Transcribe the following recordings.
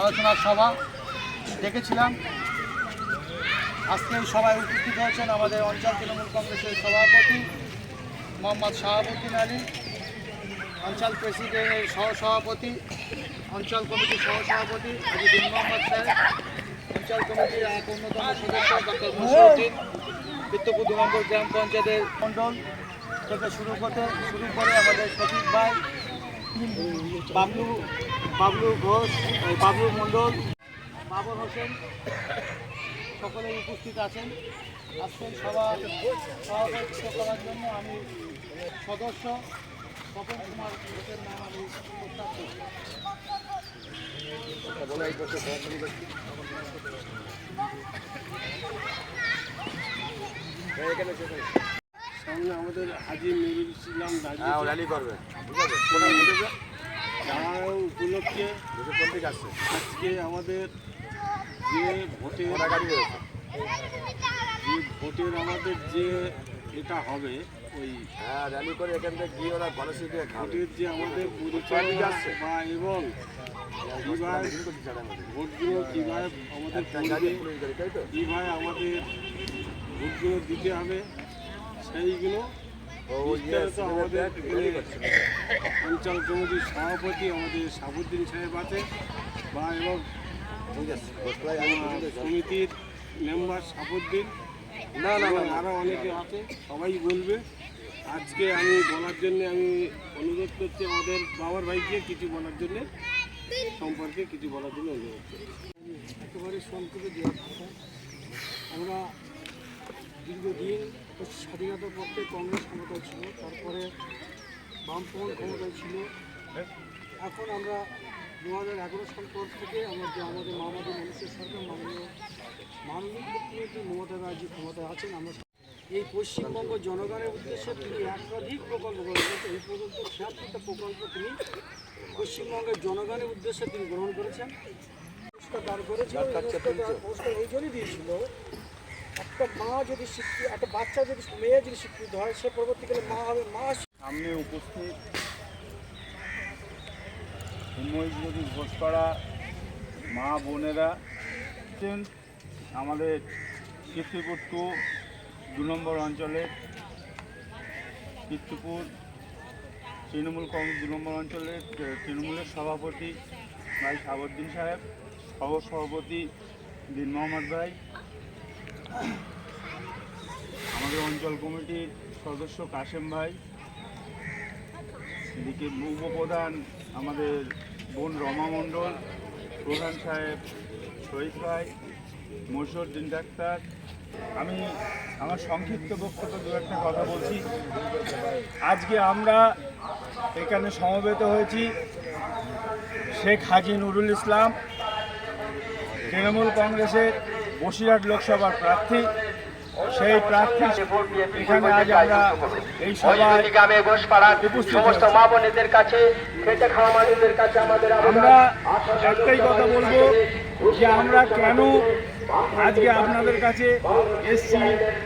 আলোচনা সভা ডেকেছিলাম। আজকে এই সভায় উপস্থিত হয়েছেন আমাদের অঞ্চল তৃণমূল কংগ্রেসের সভাপতি মোহাম্মদ শাহাবুদ্দিন আলী, অঞ্চল প্রেসিডেন্টের সহসভাপতি, অঞ্চল কমিটির সহসভাপতি আজি দিন মোহাম্মদ স্যার, অঞ্চল কমিটির এক অন্যতম সদস্য ডক্টর মুশরুদ্দিন বিত্তপুর দু গ্রাম পঞ্চায়েতের মণ্ডল থেকে শুরু করতে শুরু করে আমাদের সচিব ভাই, বাবলু বাবলু ঘোষ বাবলু মণ্ডল বাবর হোসেন সকলে উপস্থিত আছেন। আজকের সভা সভাপতিত্ব করার জন্য আমি সদস্য স্বপন কুমার ঘোষের নাম আমি প্রস্তাব করছি। সামনে আমাদের হাজি নুরুল ইসলাম হ্যাঁ ও দাঁড়িয়ে র্যালি করবে। তার উপলক্ষে আজকে আমাদের যে ভোটের যে ভোটের আমাদের যে এটা হবে ওই র্যালি করে এখান থেকে গিয়ে ওরা গণেশ দিয়ে ভোটের যে আমাদের চারদিকে বা এবং কীভাবে ভোটগুলো কীভাবে আমাদের কীভাবে আমাদের ভোটগুলো দিতে হবে সেইগুলো ইয়ে আমাদের অঞ্চল কমিটির সভাপতি আমাদের সাবুদ্দিন সাহেব আছে। বা এবং। সমিতির মেম্বার সাবুদ্দিন। না না আরও অনেকে আছে সবাই বলবে। আজকে আমি বলার জন্য আমি অনুরোধ করছি আমাদের বাবার ভাইকে কিছু বলার জন্য সম্পর্কে কিছু বলার জন্য অনুরোধ করছি। একেবারে সংক্ষেপে দেওয়ার কথা আমরা দীর্ঘদিন স্বাধীনতার পক্ষে কংগ্রেস ক্ষমতায় ছিল তারপরে বামপন্থ ক্ষমতায় ছিল। এখন আমরা দু হাজার এগারো সাল পর থেকে আমরা যে আমাদের মামাদের মানুষের সরকার মাননীয় মাননীয় মুখ্যমন্ত্রী মমতা ব্যানার্জি ক্ষমতায় আছেন আমরা এই পশ্চিমবঙ্গ জনগণের উদ্দেশ্যে তিনি একাধিক প্রকল্প করেছেন। এই পর্যন্ত ছিয়াত্তরটা প্রকল্প তিনি পশ্চিমবঙ্গের জনগণের উদ্দেশ্যে তিনি গ্রহণ করেছেন। পুরস্কার দান পুরস্কার এই জন্যই দিয়েছিল একটা মা যদি শিক্ষিত একটা বাচ্চা যদি মেয়ে যদি শিক্ষিত হয় সে পরবর্তীকালে মা হবে মা সামনে উপস্থিত উন্ময়ী ঘোষপাড়া মা বোনেরা আমাদের কীর্তিপুর টু দু নম্বর অঞ্চলের কীর্তিপুর তৃণমূল কংগ্রেস দু নম্বর অঞ্চলের তৃণমূলের সভাপতি ভাই সাবুদ্দিন সাহেব সহ সভাপতি দিন মোহাম্মদ ভাই। আমাদের অঞ্চল কমিটির সদস্য কাশেম ভাই। এদিকে উপপ্রধান আমাদের বোন রমা মণ্ডল, প্রধান সাহেব শহীদ ভাই মসরুদ্দিন ডাক্তার। আমি আমার সংক্ষিপ্ত বক্তব্য দু একটা কথা বলছি। আজকে আমরা এখানে সমবেত হয়েছি শেখ হাজি নুরুল ইসলাম, তৃণমূল কংগ্রেসের বসিরহাট লোকসভার প্রার্থী। সেই প্রার্থী এখানে আজ আমরা এই সভায় গ্রামে ঘোষপাড়ার সমস্ত মা বোনেদের কাছে খেটে খাওয়া মানুষদের কাছে আমাদের আমরা একটাই কথা বলব যে আমরা কেন আজকে আপনাদের কাছে এসছি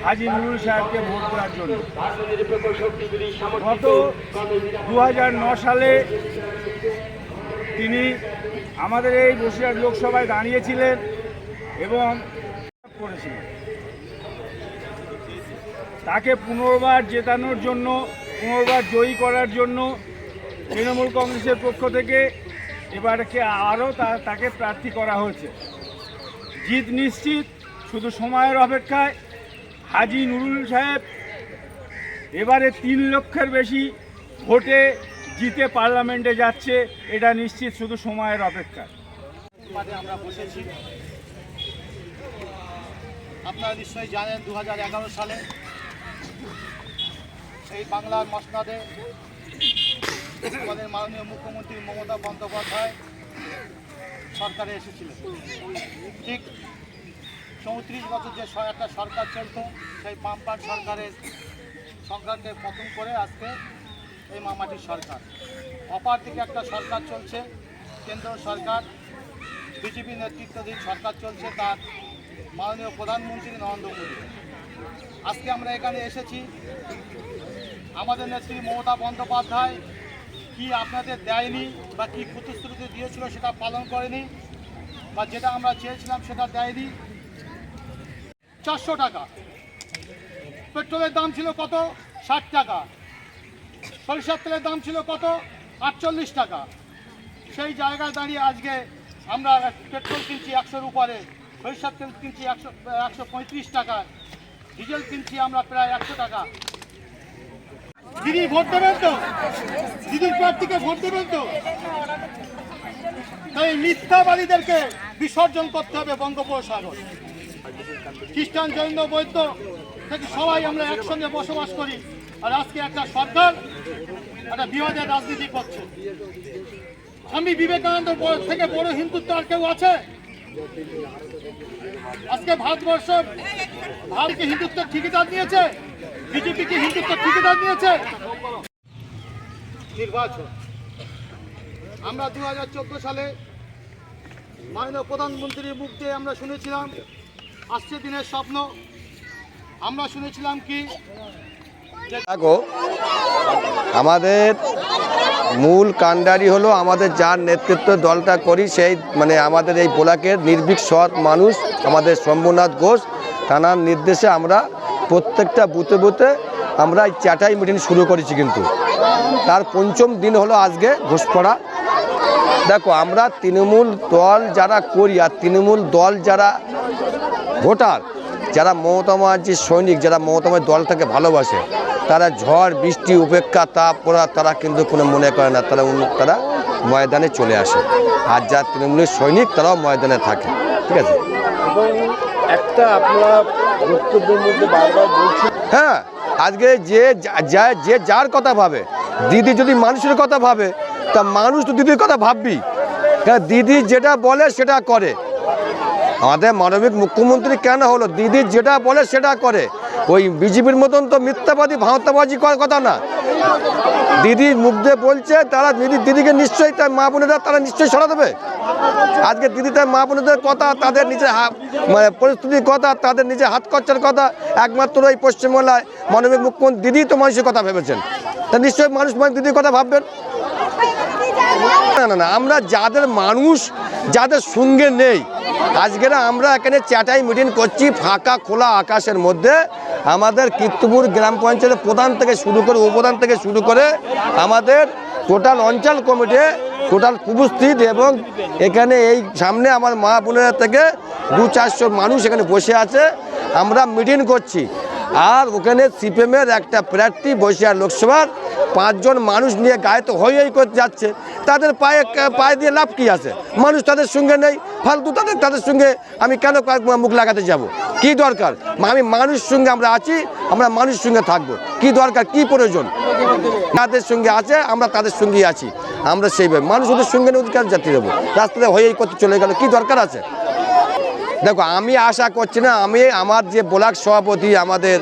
হাজি নুরুল সাহেবকে ভোট দেওয়ার জন্য। গত দু সালে তিনি আমাদের এই বসিরহাট লোকসভায় দাঁড়িয়েছিলেন এবং করেছিলেন। তাকে পুনর্বার জেতানোর জন্য, পুনর্বার জয়ী করার জন্য তৃণমূল কংগ্রেসের পক্ষ থেকে এবারকে আরও তাকে প্রার্থী করা হয়েছে। জিত নিশ্চিত, শুধু সময়ের অপেক্ষায়। হাজি নুরুল সাহেব এবারে তিন লক্ষের বেশি ভোটে জিতে পার্লামেন্টে যাচ্ছে, এটা নিশ্চিত শুধু সময়ের অপেক্ষা আমরা বসেছি আপনারা নিশ্চয়ই জানেন দু হাজার এগারো সালে এই বাংলার মসনাদে আমাদের মাননীয় মুখ্যমন্ত্রী মমতা বন্দ্যোপাধ্যায় সরকারে এসেছিলেন। ঠিক চৌত্রিশ বছর যে একটা সরকার চলতো, সেই বামপান সরকারের সরকারকে পতন করে আজকে এই মামাটির সরকার। অপার দিকে একটা সরকার চলছে, কেন্দ্র সরকার, বিজেপি নেতৃত্বাধীন সরকার চলছে, তার মাননীয় প্রধানমন্ত্রী নরেন্দ্র মোদী। আজকে আমরা এখানে এসেছি। আমাদের নেত্রী মমতা বন্দ্যোপাধ্যায় কি আপনাদের দেয়নি বা কি প্রতিশ্রুতি দিয়েছিল সেটা পালন করেনি বা যেটা আমরা চেয়েছিলাম সেটা দেয়নি। চারশো টাকা। পেট্রোলের দাম ছিল কত? ষাট টাকা। সরিষার তেলের দাম ছিল কত? আটচল্লিশ টাকা। সেই জায়গায় দাঁড়িয়ে আজকে আমরা পেট্রোল কিনছি একশোর উপরে, সরিষার তেল কিনছি একশো একশো পঁয়ত্রিশ টাকা ডিজেল কিনছি আমরা প্রায় একশো টাকা। দিদি ভোট দেবেন তো? দিদির প্রার্থীকে ভোট দেবেন তো? তাই মিথ্যাবাদীদেরকে বিসর্জন করতে হবে বঙ্গোপসাগর। খ্রিস্টান জৈন বৈদ্য থেকে সবাই আমরা একসঙ্গে বসবাস করি। আর আজকে একটা সরকার, একটা বিবাদের রাজনীতি করছে। স্বামী বিবেকানন্দ থেকে বড় হিন্দুত্ব আর কেউ আছে? আজকে ভারতবর্ষ ভারতকে হিন্দুত্ব ঠিকাদার নিয়েছে বিজেপি কি হিন্দুত্ব ঠিকাদার নিয়েছে। নির্বাচন। আমরা দু হাজার চোদ্দ সালে মাননীয় প্রধানমন্ত্রীর মুখ দিয়ে আমরা শুনেছিলাম, আসছে দিনের স্বপ্ন। আমরা শুনেছিলাম কি দেখো আমাদের মূল কাণ্ডারি হলো আমাদের যার নেতৃত্ব দলটা করি, সেই মানে আমাদের এই ব্লকের নির্ভীক সৎ মানুষ আমাদের শম্ভুনাথ ঘোষ। থানার নির্দেশে আমরা প্রত্যেকটা বুথে বুথে আমরা এই চ্যাটাই মিটিং শুরু করেছি কিন্তু। তার পঞ্চম দিন হলো আজকে ঘোষপড়া। দেখো, আমরা তৃণমূল দল যারা করি আর তৃণমূল দল যারা ভোটার, যারা মমতা ব্যানার্জির সৈনিক, যারা মমতা ব্যানার্জির দলটাকে ভালোবাসে তারা ঝড় বৃষ্টি উপেক্ষা তাপ পড়া তারা কিন্তু কোনো মনে করে না। তারা অন্য- তারা ময়দানে চলে আসে। আর যারা তৃণমূলের সৈনিক তারাও ময়দানে থাকে। ঠিক আছে? একটা আপনারা বক্তব্যের মধ্যে বারবার বলছেন হ্যাঁ আজকে যে যা- যা- যে যার কথা ভাবে দিদি যদি মানুষের কথা ভাবে তা মানুষ তো দিদির কথা ভাববি। কারণ দিদি যেটা বলে সেটা করে। আমাদের মানবিক মুখ্যমন্ত্রী কেন হলো? দিদি যেটা বলে সেটা করে। ওই বিজেপির মতন তো মিথ্যাবাদী, ভাঁওতাবাজি করার কথা না। দিদি মুখ দিয়ে বলছে, তারা দিদি দিদিকে নিশ্চয়ই তার মা বোনেরা তারা নিশ্চয়ই সরা দেবে। আজকে দিদি তার মা বোনেদের কথা, তাদের নিজের মানে পরিস্থিতির কথা, তাদের নিজের হাত খরচার কথা, একমাত্র এই পশ্চিমবাংলায় মানবিক মুখ্যমন্ত্রী দিদি তো মানুষের কথা ভেবেছেন। তা নিশ্চয়ই মানুষ মানে দিদির কথা ভাববেন। না না না, আমরা যাদের মানুষ, যাদের সঙ্গে নেই আজকের আমরা এখানে চ্যাটাই মিটিং করছি, ফাঁকা খোলা আকাশের মধ্যে। আমাদের কীর্তিপুর গ্রাম পঞ্চায়েতের প্রধান থেকে শুরু করে উপপ্রধান থেকে শুরু করে আমাদের টোটাল অঞ্চল কমিটি টোটাল উপস্থিত এবং এখানে এই সামনে আমার মা বোনেরা থেকে দু চারশো মানুষ এখানে বসে আছে। আমরা মিটিং করছি। আর ওখানে সিপিএমের একটা প্রার্থী বসিয়ার লোকসভার পাঁচজন মানুষ নিয়ে গায়ে তো হই হই করে যাচ্ছে। তাদের পায়ে পায়ে দিয়ে লাভ কি আছে? মানুষ তাদের সঙ্গে নেই, ফালতু তাদের তাদের সঙ্গে আমি কেন মুখ লাগাতে যাব? কি দরকার? আমি মানুষ সঙ্গে আমরা আছি, আমরা মানুষের সঙ্গে থাকব। কি দরকার? কি প্রয়োজন? তাদের সঙ্গে আছে, আমরা তাদের সঙ্গেই আছি। আমরা সেইভাবে মানুষ ওদের সঙ্গে কেন যাত্রী দেবো? রাস্তাতে হই করতে চলে গেল, কি দরকার আছে? দেখো, আমি আশা করছি না, আমি আমার যে ব্লক সভাপতি, আমাদের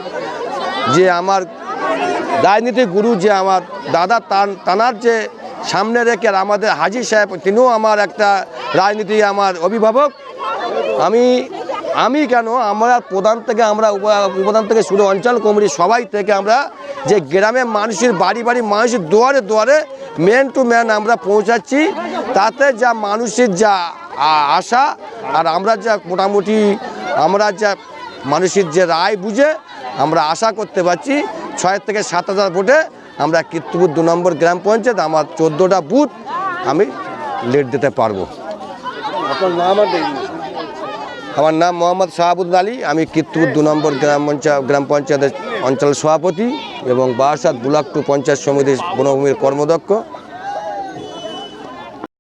যে আমার রাজনীতিক গুরু যে আমার দাদা, তান, তানার যে সামনে রেখে আর আমাদের হাজি সাহেব, তিনিও আমার একটা রাজনীতি আমার অভিভাবক। আমি আমি কেন, আমরা প্রধান থেকে আমরা উপ- উপপ্রধান থেকে শুরু অঞ্চল কমিটি সবাই থেকে আমরা যে গ্রামে মানুষের, বাড়ি বাড়ি মানুষের দুয়ারে দুয়ারে ম্যান টু ম্যান আমরা পৌঁছাচ্ছি, তাতে যা মানুষের যা আশা আর আমরা যা মোটামুটি আমরা যা মানুষের যে রায় বুঝে আমরা আশা করতে পারছি। ছয় থেকে সাত হাজার ভোটে আমরা কীর্তিপুর দু নম্বর গ্রাম পঞ্চায়েত আমার চোদ্দোটা বুথ আমি লিড দিতে পারব। আমার নাম মোহাম্মদ শাহাবুদ্দিন আলী আমি কীর্তিপুর দু নম্বর গ্রাম পঞ্চায়েত গ্রাম পঞ্চায়েতের অঞ্চল সভাপতি এবং বারাসাত ব্লক টু পঞ্চায়েত সমিতির বনভূমির কর্মদক্ষ